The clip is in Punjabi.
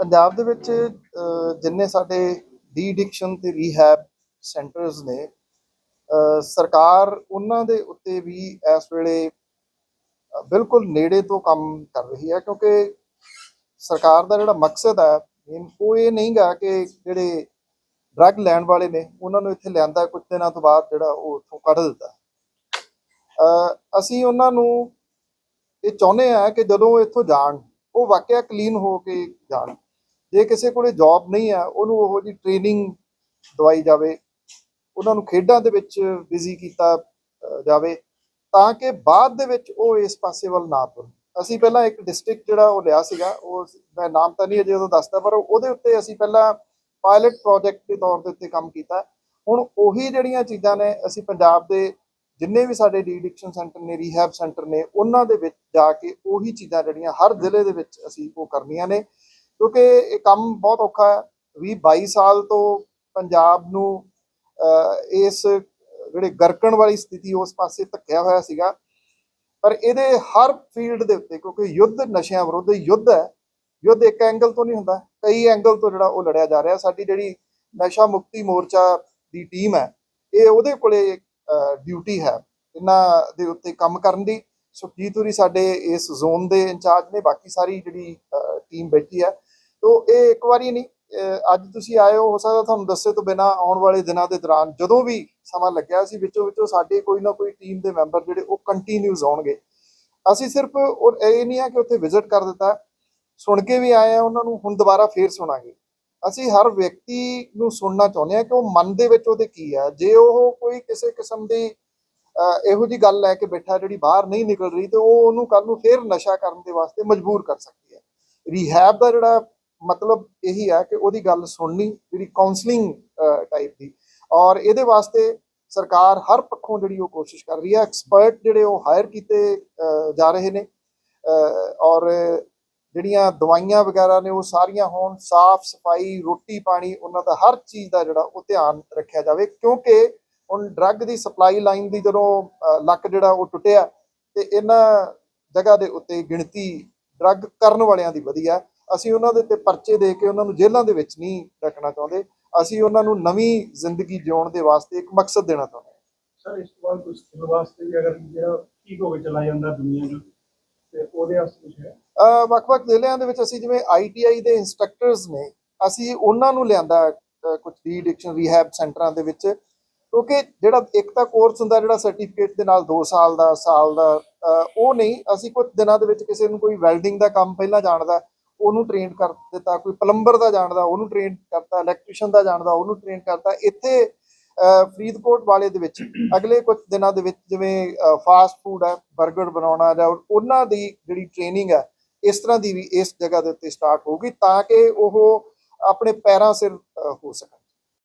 ਪੰਜਾਬ ਦੇ ਵਿੱਚ ਜਿੰਨੇ ਸਾਡੇ ਡੀ ਐਡਿਕਸ਼ਨ ਤੇ ਰੀਹੈਬ ਸੈਂਟਰਸ ਨੇ ਸਰਕਾਰ ਉਹਨਾਂ ਦੇ ਉੱਤੇ ਵੀ ਇਸ ਵੇਲੇ ਬਿਲਕੁਲ ਨੇੜੇ ਤੋਂ ਕੰਮ ਕਰ ਰਹੀ ਹੈ, ਕਿਉਂਕਿ ਸਰਕਾਰ ਦਾ ਜਿਹੜਾ ਮਕਸਦ ਹੈ, main ਉਹ ਇਹ ਨਹੀਂਗਾ ਕਿ ਜਿਹੜੇ ਡਰੱਗ ਲੈਣ ਵਾਲੇ ਨੇ, ਉਹਨਾਂ ਨੂੰ ਇੱਥੇ ਲਿਆਂਦਾ ਕੁਝ ਦਿਨਾਂ ਤੋਂ ਬਾਅਦ ਜਿਹੜਾ ਉਹ ਉੱਥੋਂ ਕੱਢ ਦਿੱਤਾ। ਅਸੀਂ ਉਹਨਾਂ ਨੂੰ ਇਹ ਚਾਹੁੰਦੇ ਆ ਕਿ ਜਦੋਂ ਇੱਥੋਂ ਜਾਣ, ਉਹ ਵਾਕਿਆ ਕਲੀਨ ਹੋ ਕੇ ਜਾਣ। ਜੇ ਕਿਸੇ ਕੋਲੇ ਜੌਬ ਨਹੀਂ ਆ, ਉਹਨੂੰ ਉਹੋ ਜੀ ਟ੍ਰੇਨਿੰਗ ਦਵਾਈ ਜਾਵੇ, ਉਹਨਾਂ ਨੂੰ ਖੇਡਾਂ ਦੇ ਵਿੱਚ ਬਿਜ਼ੀ ਕੀਤਾ ਜਾਵੇ, ਤਾਂ ਕਿ ਬਾਅਦ ਦੇ ਵਿੱਚ ਉਹ ਇਸ ਪਾਸੇ ਵੱਲ ਨਾ ਤੁਰਨ। ਅਸੀਂ ਪਹਿਲਾਂ ਇੱਕ ਡਿਸਟ੍ਰਿਕਟ ਜਿਹੜਾ ਉਹ ਲਿਆ ਸੀਗਾ, ਉਹ ਮੈਂ ਨਾਮ ਤਾਂ ਨਹੀਂ ਅਜੇ ਉਹਦਾ ਦੱਸਦਾ, ਪਰ ਉਹਦੇ ਉੱਤੇ ਅਸੀਂ ਪਹਿਲਾਂ ਪਾਇਲਟ ਪ੍ਰੋਜੈਕਟ ਦੇ ਤੌਰ ਦੇ ਉੱਤੇ ਕੰਮ ਕੀਤਾ। ਹੁਣ ਉਹੀ ਜਿਹੜੀਆਂ ਚੀਜ਼ਾਂ ਨੇ, ਅਸੀਂ ਪੰਜਾਬ ਦੇ ਜਿੰਨੇ ਵੀ ਸਾਡੇ ਡੀਡਿਕਸ਼ਨ ਸੈਂਟਰ ਨੇ ਰੀਹੈਬ ਸੈਂਟਰ ਨੇ, ਉਹਨਾਂ ਦੇ ਵਿੱਚ ਜਾ ਕੇ ਉਹੀ ਚੀਜ਼ਾਂ ਜਿਹੜੀਆਂ ਹਰ ਜ਼ਿਲ੍ਹੇ ਦੇ ਵਿੱਚ ਅਸੀਂ ਉਹ ਕਰਨੀਆਂ ਨੇ। ਕਿਉਂਕਿ ਇਹ ਕੰਮ ਬਹੁਤ ਔਖਾ ਹੈ। 20 22 ਸਾਲ ਤੋਂ ਪੰਜਾਬ ਨੂੰ ਇਸ ਜਿਹੜੇ ਗਰਕਣ ਵਾਲੀ ਸਥਿਤੀ ਉਸ ਪਾਸੇ ਧੱਕਿਆ ਹੋਇਆ ਸੀਗਾ। ਪਰ ਇਹਦੇ ਹਰ ਫੀਲਡ ਦੇ ਉੱਤੇ, ਕਿਉਂਕਿ ਯੁੱਧ ਨਸ਼ਿਆਂ ਵਿਰੁੱਧ ਯੁੱਧ ਹੈ, ਯੁੱਧ ਇੱਕ ਐਂਗਲ ਤੋਂ ਨਹੀਂ ਹੁੰਦਾ, ਕਈ ਐਂਗਲ ਤੋਂ ਜਿਹੜਾ ਉਹ ਲੜਿਆ ਜਾ ਰਿਹਾ। ਸਾਡੀ ਜਿਹੜੀ ਨਸ਼ਾ ਮੁਕਤੀ ਮੋਰਚਾ ਦੀ ਟੀਮ ਹੈ, ਇਹ ਉਹਦੇ ਕੋਲੇ ਡਿਊਟੀ ਹੈ, ਇਹਨਾਂ ਦੇ ਉੱਤੇ ਕੰਮ ਕਰਨ ਦੀ। ਸੁਖਜੀਤ ਹੁਰੀ ਸਾਡੇ ਇਸ ਜ਼ੋਨ ਦੇ ਇੰਚਾਰਜ ਨੇ, ਬਾਕੀ ਸਾਰੀ ਜਿਹੜੀ ਟੀਮ ਬੈਠੀ ਹੈ ਤੋ ਇਹ ਇੱਕ ਵਾਰੀ ਨਹੀਂ ਅੱਜ ਤੁਸੀਂ ਆਏ ਹੋ ਹੋ ਸਕਦਾ ਤੁਹਾਨੂੰ ਦੱਸੇ ਤੋਂ ਬਿਨਾ ਆਉਣ ਵਾਲੇ ਦਿਨਾਂ ਦੇ ਦੌਰਾਨ ਜਦੋਂ ਵੀ ਸਮਾਂ ਲੱਗਿਆ ਸੀ ਵਿੱਚੋਂ ਵਿੱਚੋਂ ਸਾਡੇ ਕੋਈ ਨਾ ਕੋਈ ਟੀਮ ਦੇ ਮੈਂਬਰ ਜਿਹੜੇ ਉਹ ਕੰਟੀਨਿਊਸ ਆਉਣਗੇ। ਅਸੀਂ ਸਿਰਫ ਉਹ ਇਹ ਨਹੀਂ ਆ ਕਿ ਉੱਥੇ ਵਿਜ਼ਿਟ ਕਰ ਦਿੱਤਾ ਸੁਣ ਕੇ ਵੀ ਆਏ ਆ ਉਹਨਾਂ ਨੂੰ ਹੁਣ ਦੁਬਾਰਾ ਫੇਰ ਸੁਣਾਂਗੇ। ਅਸੀਂ ਹਰ ਵਿਅਕਤੀ ਨੂੰ ਸੁਣਨਾ ਚਾਹੁੰਦੇ ਆ ਕਿ ਉਹ ਮਨ ਦੇ ਵਿੱਚ ਉਹਦੇ ਕੀ ਆ। ਜੇ ਉਹ ਕੋਈ ਕਿਸੇ ਕਿਸਮ ਦੀ ਅਹ, ਇਹੋ ਜੀ ਗੱਲ ਲੈ ਕੇ ਬੈਠਾ ਜਿਹੜੀ ਬਾਹਰ ਨਹੀਂ ਨਿਕਲ ਰਹੀ ਤੇ ਉਹ ਉਹਨੂੰ ਕੱਲ ਨੂੰ ਫੇਰ ਨਸ਼ਾ ਕਰਨ ਦੇ ਵਾਸਤੇ ਮਜਬੂਰ ਕਰ ਸਕਦੀ ਹੈ। ਰੀਹੈਬ ਦਾ ਜਿਹੜਾ ਮਤਲਬ ਇਹੀ ਹੈ ਕਿ ਉਹਦੀ ਗੱਲ ਸੁਣਨੀ ਜਿਹੜੀ ਕਾਉਂਸਲਿੰਗ ਟਾਈਪ ਦੀ। ਔਰ ਇਹਦੇ ਵਾਸਤੇ ਸਰਕਾਰ ਹਰ ਪੱਖੋਂ ਜਿਹੜੀ ਉਹ ਕੋਸ਼ਿਸ਼ ਕਰ ਰਹੀ ਹੈ ਐਕਸਪਰਟ ਜਿਹੜੇ ਉਹ ਹਾਇਰ ਕੀਤੇ ਜਾ ਰਹੇ ਨੇ। ਔਰ ਜਿਹੜੀਆਂ ਦਵਾਈਆਂ ਵਗੈਰਾ ਨੇ ਉਹ ਸਾਰੀਆਂ ਹੋਣ, ਸਾਫ਼ ਸਫ਼ਾਈ, ਰੋਟੀ ਪਾਣੀ, ਉਹਨਾਂ ਦਾ ਹਰ ਚੀਜ਼ ਦਾ ਜਿਹੜਾ ਉਹ ਧਿਆਨ ਰੱਖਿਆ ਜਾਵੇ। ਕਿਉਂਕਿ ਹੁਣ ਡਰੱਗ ਦੀ ਸਪਲਾਈ ਲਾਈਨ ਦੀ ਜਦੋਂ ਲੱਕ ਜਿਹੜਾ ਉਹ ਟੁੱਟਿਆ ਤੇ ਇਹਨਾਂ ਜਗ੍ਹਾ ਦੇ ਉੱਤੇ ਗਿਣਤੀ ਡਰੱਗ ਕਰਨ ਵਾਲਿਆਂ ਦੀ ਵਧੀ ਆ। ਅਸੀਂ ਉਹਨਾਂ ਦੇ ਤੇ ਪਰਚੇ ਦੇ ਕੇ ਉਹਨਾਂ ਨੂੰ ਜੇਲ੍ਹਾਂ ਦੇ ਵਿੱਚ ਨਹੀਂ ਰੱਖਣਾ ਚਾਹੁੰਦੇ। ਅਸੀਂ ਉਹਨਾਂ ਨੂੰ ਨਵੀਂ ਜ਼ਿੰਦਗੀ ਜਿਉਣ ਦੇ ਵਾਸਤੇ ਇੱਕ ਮਕਸਦ ਦੇਣਾ ਚਾਹੁੰਦੇ ਸਰ ਇਸ ਤੋਂ ਬਾਅਦ ਕੁਝ ਵਾਸਤੇ ਵੀ ਅਗਰ ਜਿਹੜਾ ਠੀਕ ਹੋ ਕੇ ਚਲਾ ਜਾਂਦਾ ਦੁਨੀਆ ਨੂੰ ਤੇ ਉਹਦੇ ਵਾਸਤੇ ਕੁਝ ਹੈ? ਵੱਖ-ਵੱਖ ਜ਼ਿਲ੍ਹਿਆਂ ਦੇ ਵਿੱਚ ਅਸੀਂ ਜਿਵੇਂ ਆਈਟੀਆਈ ਦੇ ਇੰਸਟ੍ਰਕਟਰਸ ਨੇ ਅਸੀਂ ਉਹਨਾਂ ਨੂੰ ਲਿਆਂਦਾ ਕੁਝ ਡੀ ਐਡਿਕਸ਼ਨ ਰੀਹੈਬ ਸੈਂਟਰਾਂ ਦੇ ਵਿੱਚ ਕਿਉਂਕਿ ਜਿਹੜਾ ਇੱਕ ਤਾਂ ਕੋਰਸ ਹੁੰਦਾ ਜਿਹੜਾ ਸਰਟੀਫਿਕੇਟ ਦੇ ਨਾਲ 2 ਸਾਲ ਦਾ ਸਾਲ ਦਾ ਉਹ ਨਹੀਂ ਅਸੀਂ ਕੁਝ ਦਿਨਾਂ ਦੇ ਵਿੱਚ ਕਿਸੇ ਨੂੰ ਕੋਈ ਵੈਲਡਿੰਗ ਦਾ ਕੰਮ ਪਹਿਲਾਂ ਜਾਣਦਾ ਉਹਨੂੰ ਟ੍ਰੇਨ ਕਰ ਦਿੱਤਾ, ਕੋਈ ਪਲੰਬਰ ਦਾ ਜਾਣਦਾ, ਉਹਨੂੰ ਟ੍ਰੇਨ ਕਰਤਾ ਇਲੈਕਟ੍ਰੀਸ਼ੀਅਨ ਦਾ ਜਾਣਦਾ, ਉਹਨੂੰ ਟ੍ਰੇਨ ਕਰਤਾ, ਇੱਥੇ ਫਰੀਦਕੋਟ ਵਾਲੇ ਦੇ ਵਿੱਚ, ਅਗਲੇ ਕੁਝ ਦਿਨਾਂ ਦੇ ਵਿੱਚ ਜਿਵੇਂ ਫਾਸਟ ਫੂਡ ਹੈ 버ਗਰ ਬਣਾਉਣਾ ਜਾਂ ਉਹਨਾਂ ਦੀ ਜਿਹੜੀ ਟ੍ਰੇਨਿੰਗ ਹੈ, ਇਸ ਤਰ੍ਹਾਂ ਦੀ ਵੀ ਇਸ ਜਗ੍ਹਾ ਦੇ ਉੱਤੇ ਸਟਾਰਟ ਹੋਊਗੀ ਤਾਂ ਕਿ ਉਹ ਆਪਣੇ ਪੈਰਾਂ ਸਿਰ ਹੋ ਸਕਣ।